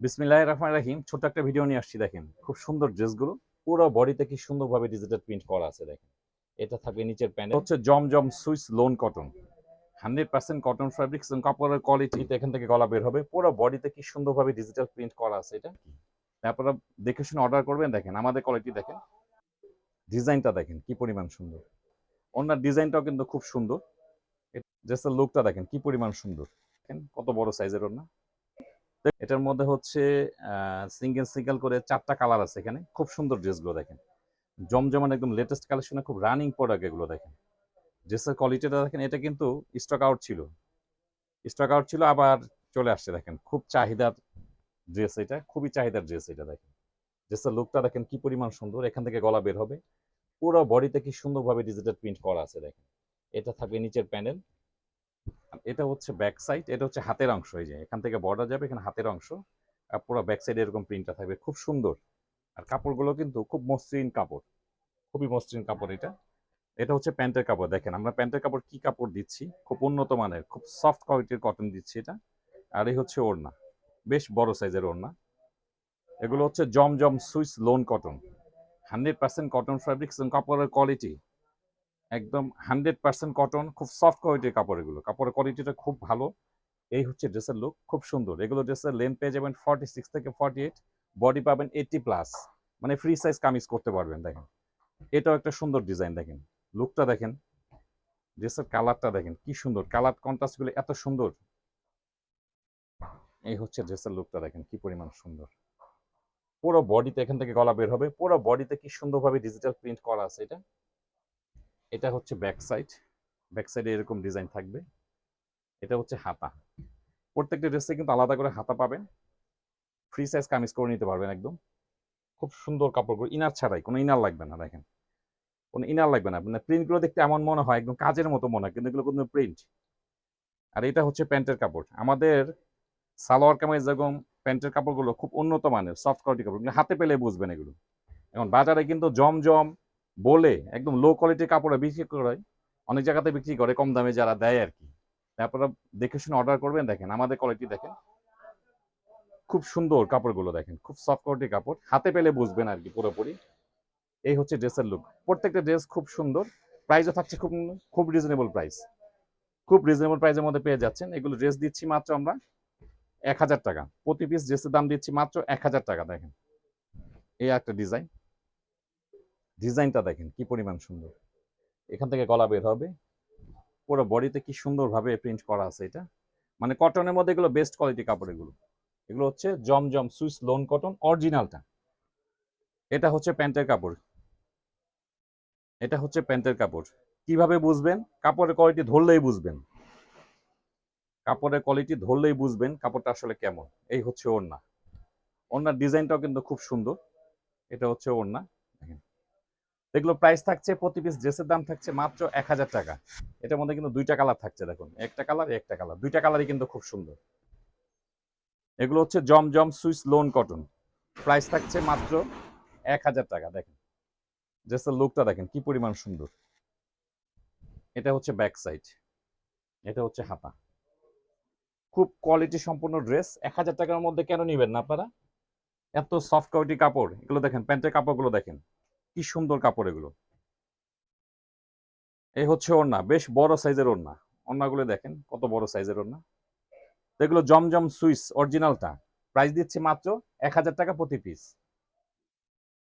বিসমিল্লাহ রহমান রাহিম, ছোট্ট একটা ভিডিও নিয়ে আসছি, দেখেন। খুব সুন্দর ড্রেসগুলো, পুরো বডিতে কি সুন্দরভাবে ডিজিটাল প্রিন্ট করা আছে, দেখেন। এটা থাকবে নিচের প্যান্ট হচ্ছে জমজম Swiss lawn cotton. Hundred percent cotton fabrics কাপড়ের কোয়ালিটি এখান থেকে গলা বের হবে। পুরো বডিতে কি সুন্দরভাবে ডিজিটাল প্রিন্ট করা আছে এটা? তারপরে দেখে শুনে অর্ডার করবেন, দেখেন, আমাদের কোয়ালিটি দেখেন। ডিজাইনটা দেখেন, কি পরিমাণ সুন্দর। ওনার ডিজাইনটাও কিন্তু খুব সুন্দর। ড্রেসের লুকটা দেখেন, কি পরিমাণ সুন্দর। দেখেন, কত বড় সাইজের ওনা এটার মধ্যে হচ্ছে সিঙ্গেল সিঙ্গেল করে চারটা কালার আছে এখানে। খুব সুন্দর ড্রেসগুলো দেখেন। জমজমান একদম লেটেস্ট কালেকশনে খুব রানিং প্রোডাক্ট এগুলো দেখেন। ড্রেসের কোয়ালিটিটা দেখেন, এটা কিন্তু স্টক আউট ছিল। স্টক আউট ছিল, আবার চলে আসছে দেখেন। খুব চাহিদার ড্রেস এটা, খুবই চাহিদার ড্রেস এটা দেখেন। ড্রেসের লুকটা দেখেন কি পরিমাণ সুন্দর, এখান থেকে গলা বের হবে। পুরো বডিতে কি সুন্দরভাবে ডিজিটাল প্রিন্ট করা আছে দেখেন। এটা থাকবে নিচের প্যানেল এটা হচ্ছে ব্যাক সাইড এটা হচ্ছে হাতের অংশ, এই যে এখান থেকে বর্ডার যাবে, এখানে হাতের অংশ, আর পুরো ব্যাক সাইডে এরকম প্রিন্টটা থাকবে, খুব সুন্দর। আর কাপড়গুলো কিন্তু খুব মসৃণ কাপড়, খুবই মসৃণ কাপড় এটা। এটা হচ্ছে প্যান্টের কাপড়, দেখেন আমরা প্যান্টের কাপড় কি কাপড় দিচ্ছি? খুব উন্নত মানের, খুব সফট কোয়ালিটির কটন দিচ্ছি এটা। আর এই হচ্ছে ওড়না, বেশ বড় সাইজের ওড়না। এগুলো হচ্ছে জমজম Swiss lawn cotton hundred percent cotton fabrics এবং কাপড়ের কোয়ালিটি একদম হান্ড্রেড পার্সেন্ট কটন, খুব সফট কোয়ালিটির কাপড় এগুলো কাপড়ের কোয়ালিটিটা খুব ভালো। এই হচ্ছে ড্রেসের লুক খুব সুন্দর। এগুলো ড্রেসের লেন্থ পেয়ে যাবেন ফর্টি সিক্স থেকে ফর্টি এইট বডি পাবেন এইটটি প্লাস মানে ফ্রি সাইজ কামিজ করতে পারবেন, দেখেন। এটাও একটা সুন্দর ডিজাইন দেখেন। লুকটা দেখেন। ড্রেসের কালারটা দেখেন, কি সুন্দর। কালার কন্ট্রাস্টগুলো এত সুন্দর। এই হচ্ছে ড্রেসের লুকটা দেখেন, কি পরিমাণ সুন্দর। পুরো বডিতে এখান থেকে গলা বের হবে। পুরো বডিতে কি সুন্দরভাবে ডিজিটাল প্রিন্ট করা আছে এটা? এটা হচ্ছে ব্যাক সাইড ব্যাক সাইডে এরকম ডিজাইন থাকবে। এটা হচ্ছে হাতা। প্রত্যেকটা ড্রেসে কিন্তু আলাদা করে হাতা পাবেন। ফ্রি সাইজ কামিজ করে নিতে পারবেন একদম। খুব সুন্দর কাপড়গুলো ইনার ছাড়াই, কোনো ইনার লাগবে না, দেখেন। কোনো ইনার লাগবে না। মানে প্রিন্টগুলো দেখতে এমন মনে হয়, একদম কাজের মতো মনে হয়, কিন্তু এগুলো কোনো প্রিন্ট আর এটা হচ্ছে প্যান্টের কাপড়। আমাদের সালোয়ার কামিজ যেরকম প্যান্টের কাপড়গুলো খুব উন্নত মানের সফট কোয়ালিটি কাপড় হাতে পেলে বুঝবেন এগুলো। এখন বাজারে কিন্তু জমজম বলে একদম লো কোয়ালিটির কাপড়ে বিক্রি করে অনেক জায়গাতে বিক্রি করে, কম দামে যারা দেয় আর কি। তারপরে দেখে শুনে অর্ডার করবেন, দেখেন আমাদের কোয়ালিটি দেখেন। খুব সুন্দর কাপড়গুলো দেখেন, খুব সফট কোয়ালিটির কাপড়। হাতে পেলে বুঝবেন আর কি পুরোপুরি। এই হচ্ছে ড্রেসের লুক প্রত্যেকটা ড্রেস খুব সুন্দর। প্রাইসও থাকছে খুব খুব রিজনেবল প্রাইস খুব রিজনেবল প্রাইসের মধ্যে পেয়ে যাচ্ছেন। এগুলো ড্রেস দিচ্ছি মাত্র আমরা এক হাজার টাকা। প্রতি পিস ড্রেসের দাম দিচ্ছি মাত্র এক হাজার টাকা, দেখেন। এই একটা ডিজাইন ডিজাইনটা দেখেন, কি পরিমাণ সুন্দর। এখান থেকে গলা বের হবে। পুরো বডিতে কি সুন্দরভাবে প্রিন্ট করা আছে এটা। মানে কটনের মধ্যে এগুলো বেস্ট কোয়ালিটি কাপড় এগুলো। এগুলো হচ্ছে জমজম সুইস লোন কটন অরিজিনালটা এটা হচ্ছে প্যান্টের কাপড়। এটা হচ্ছে প্যান্টের কাপড়। কীভাবে বুঝবেন? কাপড়ের কোয়ালিটি ধরলেই বুঝবেন। কাপড়ের কোয়ালিটি ধরলেই বুঝবেন কাপড়টা আসলে কেমন। এই হচ্ছে ওড়না। ওড়নার ডিজাইনটাও কিন্তু খুব সুন্দর। এটা হচ্ছে ওড়না। এগুলো প্রাইস থাকছে, প্রতি পিস ড্রেসের দাম থাকছে মাত্র এক হাজার টাকা। এটার মধ্যে কিন্তু দুইটা কালার থাকছে, দেখুন। একটা কালার একটা কালার দুইটা কালারই কিন্তু খুব সুন্দর। এগুলো হচ্ছে জমজম সুইস লোন কটন। প্রাইস থাকছে মাত্র এক হাজার টাকা, দেখেন। ড্রেসের লুকটা দেখেন, কি পরিমাণ সুন্দর। এটা হচ্ছে ব্যাক সাইড এটা হচ্ছে হাতা। খুব কোয়ালিটি সম্পূর্ণ ড্রেস এক হাজার টাকার মধ্যে কেন নিবেন না আপনারা? এত সফট কোয়ালিটি কাপড়, এগুলো দেখেন, প্যান্টের কাপড়গুলো দেখেন। কি সুন্দর কাপড় এগুলো। এই হচ্ছে ওড়না, বেশ বড় সাইজের ওড়না। ওড়নাগুলো দেখেন, কত বড় সাইজের ওড়না। এগুলো জমজম সুইস অরিজিনালটা প্রাইস দিচ্ছে মাত্র এক হাজার টাকা প্রতি পিস